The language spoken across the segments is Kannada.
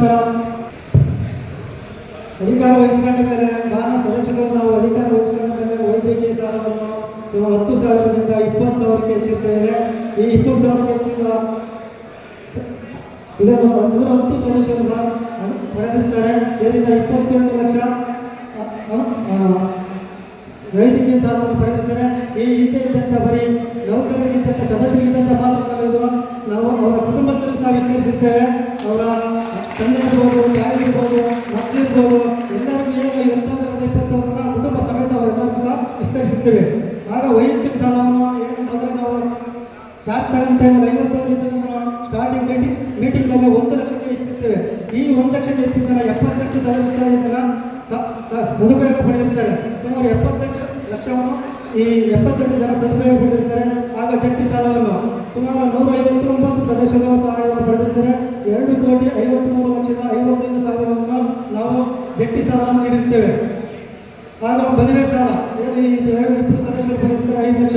ನಂತರ ಅಧಿಕಾರ ವಹಿಸಿಕೊಂಡ ಮೇಲೆ ಮಾನ ಸದಸ್ಯರು ನಾವು ಅಧಿಕಾರ ವಹಿಸಿಕೊಂಡ ಮೇಲೆ ವೈದ್ಯಕೀಯ ಸಾಲವನ್ನು ಸುಮಾರು ಹತ್ತು ಸಾವಿರದಿಂದ ಇಪ್ಪತ್ತು ಸಾವಿರಕ್ಕೆ ಹೆಚ್ಚಿರ್ತೇವೆ ಈ ಇಪ್ಪತ್ತು ಸಾವಿರಕ್ಕೆ ಹೆಚ್ಚಿದ ಇದನ್ನು ನೂರ ಹತ್ತು ಸದಸ್ಯರಿಂದ ಪಡೆದಿರ್ತಾರೆ. ಇದರಿಂದ ಇಪ್ಪತ್ತೇಳು ಲಕ್ಷ ವೈದ್ಯಕೀಯ ಸಾಲವನ್ನು ಪಡೆದಿದ್ದಾರೆ. ಈ ಹಿಂದೆ ಇದ್ದಂಥ ಬರೀ ನೌಕರರಿಗಿದ್ದಂಥ ಸದಸ್ಯರಿಗಿದ್ದಂಥ ಮಾತ್ರ ಕಲಿಯೋದು ನಾವು ಅವರ ಕುಟುಂಬಸ್ಥರಿಗೆ ಸಹ ವಿಸ್ತರಿಸುತ್ತೇವೆ. ಅವರ ತಂದೆ ಇರ್ಬೋದು ತಾಯಿ ಇರ್ಬೋದು ಮಕ್ಕಳಿರ್ಬೋದು, ಎಲ್ಲರಿಗೂ ಏನು ಎರಡು ಸಾವಿರದ ಇಪ್ಪತ್ತು ಸಾವಿರ ಕುಟುಂಬ ಸಮೇತ ಅವರೆಲ್ಲರಿಗೂ ಸಹ ವಿಸ್ತರಿಸುತ್ತೇವೆ. ಆಗ ವೈಯಕ್ತಿಕ ಸಾಲವನ್ನು ಏನು ಮೊದಲೇ ನಾವು ಚಾರ್ಜ್ ತಗೊಂತ ಐವತ್ತು ಸಾವಿರ ಇದ್ದಾಗ ನಾವು ಸ್ಟಾರ್ಟಿಂಗ್ ಮೀಟಿಂಗ್ ಮೀಟಿಂಗ್ನಲ್ಲಿ ಒಂದು ಲಕ್ಷಕ್ಕೆ ಹೆಚ್ಚಿಸ್ತೇವೆ ಈ ಒಂದು ಲಕ್ಷಕ್ಕೆ ಹೆಚ್ಚಿಸಿದ ಎಪ್ಪತ್ತೆಂಟು ಸಾವಿರ ಸಹ ಸದುಪಯೋಗ ಪಡೆದಿರ್ತಾರೆ. ಲಕ್ಷವನ್ನು ಈ ಎಪ್ಪತ್ತೆಂಟು ಜನ ಸದುಪಯೋಗ ಪಡೆದಿರ್ತಾರೆ ಆಗ ಜಂಟಿ ಸಾಲವನ್ನು ಸುಮಾರು ನೂರ ಐವತ್ತೊಂಬತ್ತು ಸದಸ್ಯರು ಸಹಾಯವನ್ನು ಪಡೆದಿರ್ತಾರೆ. ಎರಡು ಕೋಟಿ ಐವತ್ತ್ಮೂರು ಲಕ್ಷದ ಐವತ್ತೈದು ಸಾವಿರವನ್ನು ನಾವು ಜಂಟಿ ಸಾಲವನ್ನು ನೀಡಿರ್ತೇವೆ ಆಗ ಮದುವೆ ಸಾಲ. ಎರಡು ಇಬ್ಬರು ಸದಸ್ಯರು ಪಡೆದಿರ್ತಾರೆ. ಐದು ಲಕ್ಷ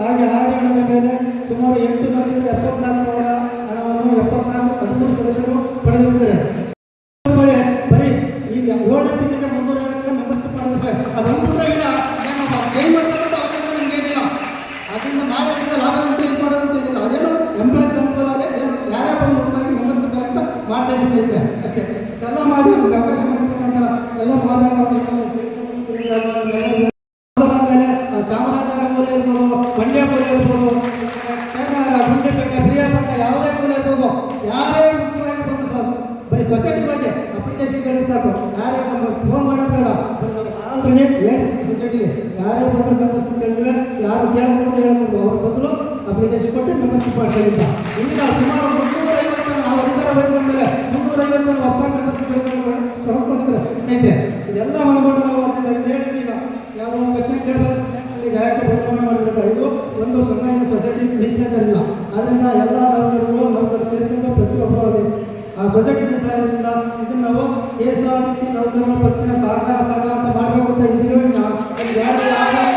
ಹಾಗೆ ಆರು ಹಣದ ಮೇಲೆ ಸುಮಾರು ಎಂಟು ಲಕ್ಷದ ಎಪ್ಪತ್ನಾಲ್ಕು ಸಾವಿರ ಹಣವನ್ನು ಎಪ್ಪತ್ನಾಲ್ಕು ಹದಿಮೂರು ಸದಸ್ಯರು ಪಡೆದಿರ್ತಾರೆ ಬರೀ ಬರೀ ಈಗ ಏಳನೇ ತಿಂಗಳಿಗೆ ಮುನ್ನೂರ ಐವತ್ತರ ಮೆಂಬರ್ಶಿಪ್ ಮಾಡೋದಷ್ಟೇ ಅದು ಅನುಕೂಲವಿಲ್ಲ ಏನು ಕೈ ಮಾಡ್ಕೊಳ್ಳೋದು ಅವಶ್ಯಕತೆ ನಿಮ್ಗೆ ಏನಿಲ್ಲ ಅದರಿಂದ ಮಾಡೋದ್ರಿಂದ ಲಾಭ ಅಂತ ಇದು ಮಾಡೋದಂತ ಏನಿಲ್ಲ ಅದೇನೋ ಎಂಪ್ಲಾಯ್ಸ್ ಅನುಕೂಲ ಅಲ್ಲೇ ಏನು ಯಾರೇ ಬಂದು ಹೋಗಿ ಮೆಂಬರ್ಶಿಪ್ ಅಂತ ಮಾಡ್ತಾ ಇದ್ದೀವಿ ಸ್ನೇಹಿತರೆ ಅಷ್ಟೇ ಇಷ್ಟೆಲ್ಲ ಮಾಡಿ ನಮ್ಗೆ ಅವಕಾಶ ಮಾಡಿಕೊಟ್ಟಂತ ಎಲ್ಲ ಮಾತಾಡೋದಾದ್ಮೇಲೆ ಚಾಮರಾಜನಗರ ಮೂಲೆ ಇರ್ಬೋದು ಮಂಡ್ಯ ಮೂಲೆ ಇರ್ಬೋದು ಕೋಲಾರ, ಗುಂಡ್ಲುಪೇಟೆ ಪ್ರಿಯಾಪಟ್ಟಣ ಯಾವುದೇ ಮೂಲೆ ಇರ್ಬೋದು ಯಾರೇ ಮುಖ್ಯವಾಗಿ ಬಂದು ಸಾಕು ಬರೀ ಸೊಸೈಟಿ ಬಗ್ಗೆ ಅಪ್ಲಿಕೇಶನ್ ಕೇಳಿ ಸಾಕು ಯಾರೇ ನಮ್ಮ ಫೋನ್ ಮಾಡೋದು ಬೇಡ ಆಲ್ರೆಡಿ ಹೇಳ್ಬಿಟ್ಟು ಸೊಸೈಟಿಗೆ ಯಾರೇ ಬಂದ್ರು ಮೆಂಬರ್ಶಿಪ್ ಕೇಳಿದ್ರೆ ಯಾರು ಕೇಳಬಹುದು ಹೇಳ್ಬೋದು ಅವ್ರ ಬದಲು ಅಪ್ಲಿಕೇಶನ್ ಕೊಟ್ಟು ಮೆಂಬರ್ಶಿಪ್ ಮಾಡ್ಕೊಳ್ಳಿಲ್ಲ ಈಗ ಸುಮಾರು ಮುನ್ನೂರ ಐವತ್ತು ನಾವು ಅಧಿಕಾರ ವಹಿಸಿದ ಮೇಲೆ ಮುನ್ನೂರ ಐವತ್ತು ಹೊಸ ಮೆಂಬರ್ಶಿಪ್ ಪಡೆದುಕೊಂಡಿದ್ದಾರೆ. ಸ್ನೇಹಿತರೆ, ಇದೆಲ್ಲ ಮಾಡಿಕೊಂಡು ನಾವು ಅದರಿಂದ ಹೇಳಿದ್ರೆ ಈಗ ಯಾವ ಕ್ವಶನ್ ಕೇಳಬಹುದು ಈಗ ಯಾಕೆ ಬದಲಾವಣೆ ಮಾಡಿದ್ರೆ ಇದು ಒಂದು ಸೊನ್ನೆ ಸೊಸೈಟಿ ಮೀಸಲಿಲ್ಲ ಆದ್ದರಿಂದ ಎಲ್ಲ ನೌಕರರು ನೌಕರರು ಸೇರಿಕೊಂಡು ಪ್ರತಿಯೊಬ್ಬರು ಅಲ್ಲಿ ಸೊಸೈಟಿ ಮೀಸಲಾದ್ರಿಂದ ಇದನ್ನು ನಾವು K S R T C ನೌಕರರ ಪತ್ತಿನ ಸಹಕಾರ ಸಂಘ ಅಂತ ಮಾಡಬೇಕು ಅಂತ ಇದ್ದೀವಿ ಈಗ ಅದು ಯಾರು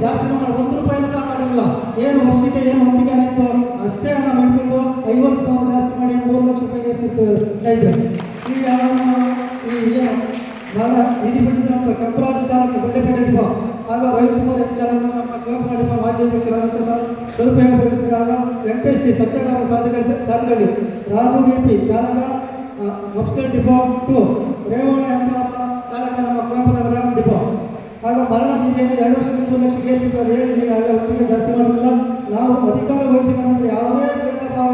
ಜಾಸ್ತಿ ಮಾಡಿ ಒಂದು ರೂಪಾಯಿನೂ ಸಹ ಮಾಡಿರಲಿಲ್ಲ ಏನು ವರ್ಷಕ್ಕೆ ಏನು ಹೊತ್ತಿಗೆ ಹಣ ಇತ್ತು ಅಷ್ಟೇ ಹಣ ಮಾಡ್ಕೊಂಡು ಐವತ್ತು ಸಾವಿರ ಜಾಸ್ತಿ ಮಾಡಿ ಮೂರು ಲಕ್ಷ ರೂಪಾಯಿಗೆ ಏರಿಸಿರ್ತೇವೆ ಸ್ನೇಹಿತರೆ ಈ ಹಣವನ್ನು ನಾವು ಈ ಏನು ಬಹಳ ನಿಧಿ ಪಡೆದ ನಮ್ಮ ಕೆಂಪರಾಜ ಚಾಲಕ ಗುಡ್ಡೆಪೇಟೆ ಡಿಪೋ ಆಗ ರವಿಕುಮಾರ್ ಎಚ್ ಚಾಲಕ ನಮ್ಮ ಕೆಂಪರಾಜ ಡಿಪೋ ಮಾಜಿ ಅಧ್ಯಕ್ಷರಾದಂಥ ಸಹ ಸದುಪಯೋಗ ಪಡೆದಿದ್ದಾರೆ ಆಗ ವೆಂಕಟೇಶ್ ಟಿ ಸ್ವಚ್ಛಗಾರ ಸಾಧಕ ಸಾಧಕಳಿ ರಾಜು ವಿ ಪಿ ಚಾಲಕ mofussil depot two Revanna M ಚಾಲಕ ಚಾಲಕ ನಮ್ಮ ಕುವೆಂಪುನಗರ ಡಿಪೋ ಆಗ ಮರಣ ನಿಧಿಯನ್ನು ಎರಡು ಲಕ್ಷ, ಮೂರು ಲಕ್ಷ ಏರಿಸಿದ್ದಾರೆ ಹೇಳಿದ್ರೆ ಆಗ ಒಟ್ಟಿಗೆ ಜಾಸ್ತಿ ಮಾಡಲಿಲ್ಲ ನಾವು ಅಧಿಕಾರ ವಹಿಸಿಕೊಂಡ್ರೆ ಯಾವುದೇ ಭೇದ ಭಾವ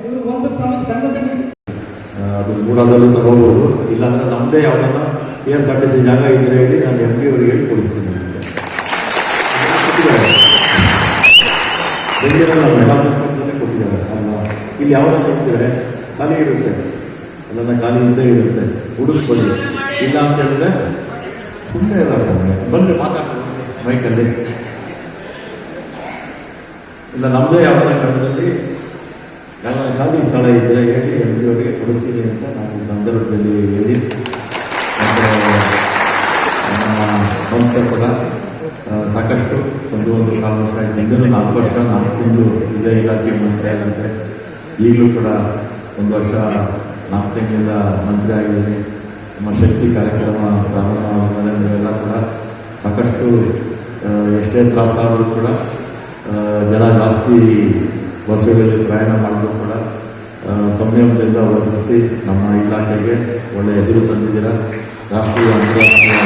ಇವರು ಒಂದು ಸಂಘಟನೆ ಮೀಸ- ಅದು ಮೂಡಾದಲ್ಲೂ ತಗೋಬಹುದು ಇಲ್ಲಾಂದ್ರೆ ನಮ್ಮದೇ ಯಾವ್ದನ್ನ K S R T C ಜಾಗ ಇದ್ರೆ ಹೇಳಿ ನಾನು ಎಂ ಡಿ ಅವರಿಗೆ ಹೇಳ್ಕೊಡಿಸ್ತೀನಿ ಕೊಟ್ಟಿದ್ದಾರೆ ಇಲ್ಲಿ ಯಾವ್ದನ್ನ ಇರ್ತಿದ್ದಾರೆ ಖಾಲಿ ಇರುತ್ತೆ. ಅದನ್ನ ಖಾಲಿ ಇದ್ದೇ ಇರುತ್ತೆ. ಹುಡುಕ್ ಬನ್ನಿ. ಇಲ್ಲ ಅಂತ ಹೇಳಿದ್ರೆ ಸುಮ್ಮನೆ ಇಲ್ಲ ಬಂದ್ರೆ ಮಾತಾಡ್ತೀನಿ ಮೈಕಲ್ಲಿ. ಇಲ್ಲ ನಮ್ಮದೇ ಯಾವುದೇ ಕಾಲದಲ್ಲಿ ಯಾವ ಖಾಲಿ ಸ್ಥಳ ಇದೆ ಹೇಳಿ ಎಂ ಡಿ ಅವರಿಗೆ ಕೊಡಿಸ್ತೀನಿ ಅಂತ ನಾನು ಈ ಸಂದರ್ಭದಲ್ಲಿ ಹೇಳಿ. ಸಂಸ್ಥೆ ಸಾಕಷ್ಟು ಒಂದು ಒಂದು ಕಾಲು ವರ್ಷ ಆಯ್ತು. ನಾಲ್ಕು ವರ್ಷ, ನಾಲ್ಕು ತಿಂದು ಇದೇ ಇಲಾಖೆ ಮಂತ್ರಿ ಆಗಿರುತ್ತೆ. ಈಗಲೂ ಕೂಡ ಒಂದು ವರ್ಷ ನಾಲ್ಕು ತಿಂಗಳಿಂದ ಮಂತ್ರಿ ಆಗಿದ್ದೀನಿ. ನಮ್ಮ ಶಕ್ತಿ ಕಾರ್ಯಕ್ರಮ ಗ್ರಾಮೀಣ ಕೂಡ ಸಾಕಷ್ಟು ಎಷ್ಟೇ ತ್ರಾಸಾದರೂ ಕೂಡ ಜನ ಜಾಸ್ತಿ ಬಸ್ಸುಗಳಲ್ಲಿ ಪ್ರಯಾಣ ಮಾಡಿದ್ರು ಕೂಡ ಸಂಯಮದಿಂದ ವರ್ತಿಸಿ ನಮ್ಮ ಇಲಾಖೆಗೆ ಒಳ್ಳೆಯ ಹೆಸರು ತಂದಿದ್ದೀರ. ರಾಷ್ಟ್ರೀಯ, ಅಂತಾರಾಷ್ಟ್ರೀಯ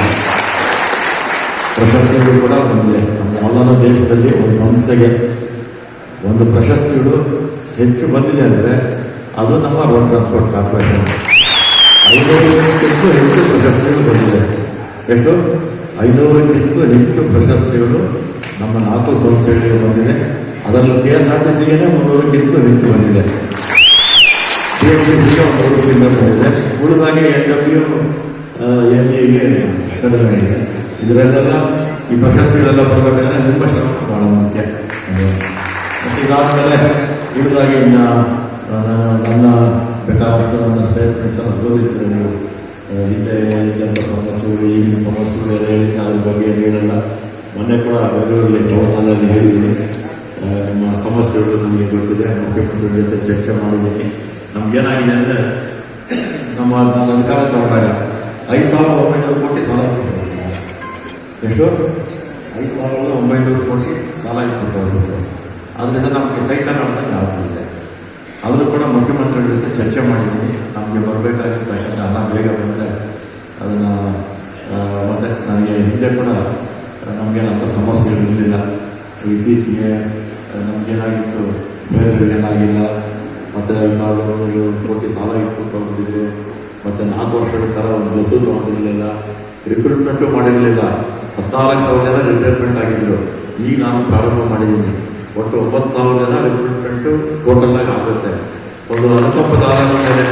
ಪ್ರಶಸ್ತಿಗಳು ಕೂಡ ಬಂದಿದೆ. ನಮ್ಮ ಯಾವುದಾದ್ರೂ ದೇಶದಲ್ಲಿ ಒಂದು ಸಂಸ್ಥೆಗೆ ಒಂದು ಪ್ರಶಸ್ತಿಗಳು ಹೆಚ್ಚು ಬಂದಿದೆ ಅಂದರೆ ಅದು ನಮ್ಮ ರೋಡ್ ಟ್ರಾನ್ಸ್ಪೋರ್ಟ್ ಕಾರ್ಪೊರೇಷನ್. ಐನೂರಕ್ಕಿಂತ ಹೆಚ್ಚು ಪ್ರಶಸ್ತಿಗಳು ಬಂದಿದೆ ಎಷ್ಟು ಐನೂರಕ್ಕಿಂತ ಹೆಚ್ಚು ಪ್ರಶಸ್ತಿಗಳು ನಮ್ಮ ನಾಲ್ಕು ಸಂಸ್ಥೆಗಳಿಗೆ ಬಂದಿದೆ ಅದರಲ್ಲೂ ಕೆ ಎಸ್ ಆರ್ ಟಿ ಸಿಗೆ ಮುನ್ನೂರಕ್ಕಿಂತ ಹೆಚ್ಚು ಬಂದಿದೆ ಕೆ ಎಸ್ ಟಿ ಸಿಗೆ ಒಂದು ನೂರು ಚಿಲ್ಲರೆ ಬಂದಿದೆ ಉಳಿದಾಗೆ ಎನ್ ಡಬ್ಲ್ಯೂ ಎನ್ ಎಗೆ ಕಡಿಮೆ ಇದೆ ಇದರಲ್ಲೆಲ್ಲ ಈ ಪ್ರಶಸ್ತಿಗಳೆಲ್ಲ ಬರಬೇಕಾದ್ರೆ ನಿಮ್ಮ ಶ್ರಮ ಬಹಳ ಮುಖ್ಯ ಮತ್ತು ಇದಾದಮೇಲೆ ಉಳಿದಾಗೆ ಇನ್ನು ನಾನು ನನ್ನ ಬೇಕಾದಷ್ಟು ನನ್ನ ಸ್ಟೇಟ್ಮೆಂಟ್ಸ್ ಅನ್ನು ಓದಿರ್ತೀರ ನೀವು ಹಿಂದೆ ಇದ್ದಂಥ ಸಮಸ್ಯೆಗಳು ಈಗಿನ ಸಮಸ್ಯೆಗಳು ಎಲ್ಲ ಹೇಳಿ ಅದ್ರ ಬಗ್ಗೆ ಏನು ಹೇಳಲ್ಲ ಮೊನ್ನೆ ಕೂಡ ಬೆಂಗಳೂರಲ್ಲಿ ಟೌನಲ್ಲಿ ಹೇಳಿದ್ದೀನಿ ನಮ್ಮ ಸಮಸ್ಯೆಗಳು ನನಗೆ ಗೊತ್ತಿದೆ ಮುಖ್ಯಮಂತ್ರಿಗಳ ಜೊತೆ ಚರ್ಚೆ ಮಾಡಿದ್ದೀನಿ ನಮ್ಗೇನಾಗಿದೆ ಅಂದರೆ ನಮ್ಮ ನಾನು ಅಧಿಕಾರ ತಗೊಂಡಾಗ ಐದು ಸಾವಿರದ ಒಂಬೈನೂರು ಕೋಟಿ ಸಾಲ ಎಷ್ಟು ಐದು ಸಾವಿರದ ಒಂಬೈನೂರು ಕೋಟಿ ಸಾಲ ಇಟ್ಕೊಂಡು ಅದರಿಂದ ನಮಗೆ ಕೈ ಕನ್ನಡದಲ್ಲಿ ಆಗ್ಬಿಟ್ಟಿದೆ ಆದರೂ ಕೂಡ ಮುಖ್ಯಮಂತ್ರಿಗಳ ಜೊತೆ ಚರ್ಚೆ ಮಾಡಿದ್ದೀನಿ. ನಮಗೆ ಬರಬೇಕಾಗಿರ್ತಕ್ಕಂಥ ಹಣ ಬೇಗ ಬಂದರೆ ಅದನ್ನು ಮತ್ತೆ ನನಗೆ ಹಿಂದೆ ಕೂಡ ನಮಗೇನಂಥ ಸಮಸ್ಯೆಗಳು ಇರಲಿಲ್ಲ. ಇತ್ತೀಚೆಗೆ ನಮಗೇನಾಗಿತ್ತು ಬೇರೆ ಏನಾಗಿಲ್ಲ. ಮತ್ತು ಐದು ಒಂಬೈನೂರು ಕೋಟಿ ಸಾಲ ಇಟ್ಕೊಂಡು ಮತ್ತು ನಾಲ್ಕು ವರ್ಷಗಳ ಥರ ಒಂದು ಬಸ್ಸು ತೊಗೊಂಡಿರಲಿಲ್ಲ. ರಿಕ್ರೂಟ್ಮೆಂಟು ಮಾಡಿರಲಿಲ್ಲ. ಹದಿನಾಲ್ಕು ಸಾವಿರ ಜನ ರಿಟೈರ್ಮೆಂಟ್ ಆಗಿದ್ದರು ಈಗ ನಾನು ಪ್ರಾರಂಭ ಮಾಡಿದ್ದೀನಿ. ಒಟ್ಟು ಒಂಬತ್ತು ಸಾವಿರ ಜನ ರಿಕ್ರೂಟ್ಮೆಂಟು ಟೋಟಲ್ ಆಗಿ ಆಗುತ್ತೆ ಒಂದು ಅನುಕಂಪ ಆಧಾರದ ಮೇಲೆ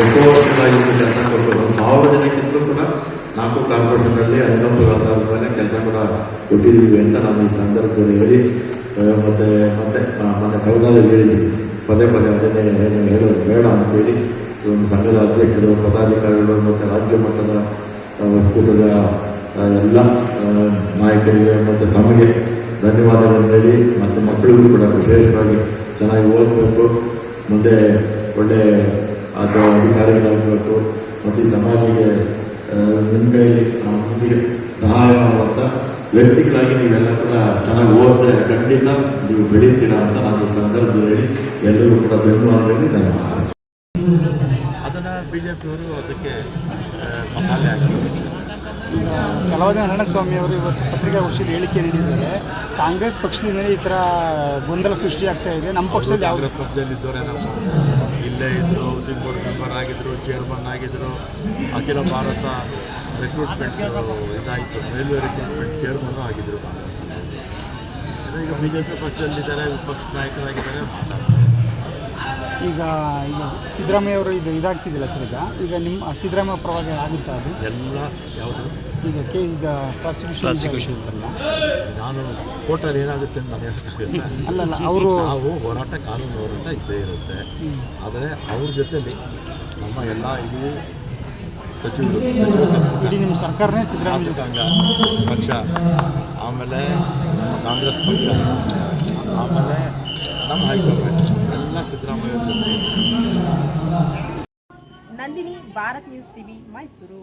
ಎಷ್ಟೋ ವರ್ಷಗಳಾಗಿತ್ತು ಕೆಲಸ ಕೊಟ್ಟು ಒಂದು ಸಾವಿರ ಜನಕ್ಕಿಂತಲೂ ಕೂಡ ನಾಲ್ಕು ಕಾರ್ಪೊರೇಷನ್ನಲ್ಲಿ ಅನುಕಂಪ ಆಧಾರದ ಮೇಲೆ ಕೆಲಸ ಕೂಡ ಕೊಟ್ಟಿದ್ದೀವಿ ಅಂತ ನಾನು ಈ ಸಂದರ್ಭದಲ್ಲಿ ಹೇಳಿ ಮತ್ತೆ ಮತ್ತೆ ಮನೆ ಮೊನ್ನೆ ಕವನಲ್ಲಿ ಹೇಳಿದ್ದೀನಿ ಪದೇ ಪದೇ ಅದನ್ನೇ ಏನು ಹೇಳೋದು ಬೇಡ ಅಂತೇಳಿ ಈ ಒಂದು ಸಂಘದ ಅಧ್ಯಕ್ಷರು ಪದಾಧಿಕಾರಿಗಳು ಮತ್ತು ರಾಜ್ಯ ಮಟ್ಟದ ಒಕ್ಕೂಟದ ಎಲ್ಲ ನಾಯಕರಿಗೆ ಮತ್ತು ತಮಗೆ ಧನ್ಯವಾದಗಳನ್ನು ಹೇಳಿ ಮತ್ತು ಮಕ್ಕಳಿಗೂ ಕೂಡ ವಿಶೇಷವಾಗಿ ಚೆನ್ನಾಗಿ ಓದಬೇಕು. ಮುಂದೆ ಒಳ್ಳೆ ಅದು ಅಧಿಕಾರಿಗಳಾಗಬೇಕು ಮತ್ತು ಈ ಸಮಾಜಕ್ಕೆ ನಿಮ್ಮ ಕೈಯಲ್ಲಿ ಮುಂದಿಗೆ ಸಹಾಯ ಮಾಡುವಂಥ ವ್ಯಕ್ತಿಗಳಾಗಿ ನೀವೆಲ್ಲ ಕೂಡ ಚೆನ್ನಾಗಿ ಓದಿದ್ರೆ ಖಂಡಿತ ನೀವು ಬೆಳೀತೀರಾ ಅಂತ ನಾನು ಈ ಸಂದರ್ಭದಲ್ಲಿ ಹೇಳಿ ಎಲ್ಲರಿಗೂ ಕೂಡ ಧನ್ಯವಾದ ಹೇಳಿ ಧನ್ಯವಾದ ಅದನ್ನು ಬಿ ಜೆ ಪಿಯವರು ಅದಕ್ಕೆ ಆ, ಮಸಾಲೆ ಹಾಕಿ ಈಗ ಚಲವಾದ ನಾರಾಯಣಸ್ವಾಮಿ ಅವರು ಇವತ್ತು ಪತ್ರಿಕಾಗೋಷ್ಠಿಯಲ್ಲಿ ಹೇಳಿಕೆ ನೀಡಿದ್ದಾರೆ. ಕಾಂಗ್ರೆಸ್ ಪಕ್ಷದಿಂದಲೇ ಈ ಥರ ಗೊಂದಲ ಸೃಷ್ಟಿಯಾಗ್ತಾ ಇದೆ. ನಮ್ಮ ಪಕ್ಷದಲ್ಲಿ ಯಾವ ಪಕ್ಷದಲ್ಲಿದ್ದವರೇ ನಾವು. ಇಲ್ಲೇ ಇದ್ದರು ಹೌಸಿಂಗ್ ಬೋರ್ಡ್ ಮೆಂಬರ್ ಆಗಿದ್ದರು ಚೇರ್ಮನ್ ಆಗಿದ್ದರು ಅಖಿಲ ಭಾರತ ರಿಕ್ರೂಟ್ಮೆಂಟ್ ಇದಾಯಿತು. ರೈಲ್ವೆ ರಿಕ್ರೂಟ್ಮೆಂಟ್ ಚೇರ್ಮನ್ನು ಆಗಿದ್ದರು ಕಾಂಗ್ರೆಸ್ ಈಗ ಬಿ ಜೆ ಪಿ ಪಕ್ಷದಲ್ಲಿದ್ದಾರೆ ವಿಪಕ್ಷ ನಾಯಕರಾಗಿದ್ದಾರೆ ಮಾತಾಡ್ತಾರೆ. ಈಗ ಈಗ ಸಿದ್ದರಾಮಯ್ಯ ಅವರು ಇದು ಇದಾಗ್ತಿದ್ದಿಲ್ಲ ಸರ್ ಈಗ. ಈಗ ನಿಮ್ಮ ಸಿದ್ದರಾಮಯ್ಯ ಪರವಾಗಿ ಆಗುತ್ತಾ ಅದು? ಎಲ್ಲ ಯಾವುದು ಈಗ ಕೆ ಈಗ ಪ್ರಾಸಿಕ್ಯೂಷನ್ ನಾನು ಕೋರ್ಟಲ್ಲಿ ಏನಾಗುತ್ತೆ ಅಂತ ನಾನು ಹೇಳೋಕ್ಕಾಗಲ್ಲ ಅಲ್ಲಲ್ಲ ಅವರು ನಾವು ಹೋರಾಟ ಕಾನೂನು ಹೋರಾಟ ಇದ್ದೇ ಇರುತ್ತೆ. ಆದರೆ ಅವ್ರ ಜೊತೆಲಿ ನಮ್ಮ ಎಲ್ಲ ಇಡೀ ಸಚಿವರು ಸಚಿವ ಸಂಪುಟ ಇಡೀ ನಿಮ್ಮ ಸರ್ಕಾರನೇ ಸಿದ್ದರಾಮಯ್ಯ. ಶಾಸಕಾಂಗ ಪಕ್ಷ ಆಮೇಲೆ ಕಾಂಗ್ರೆಸ್ ಪಕ್ಷ ಆಮೇಲೆ ನಮ್ಮ ಹೈಕಮಾಂಡ್ ಎಲ್ಲ ಸಿದ್ದರಾಮಯ್ಯ ನಂದಿನಿ ಭಾರತ್ ನ್ಯೂಸ್ ಟಿವಿ ಮೈಸೂರು.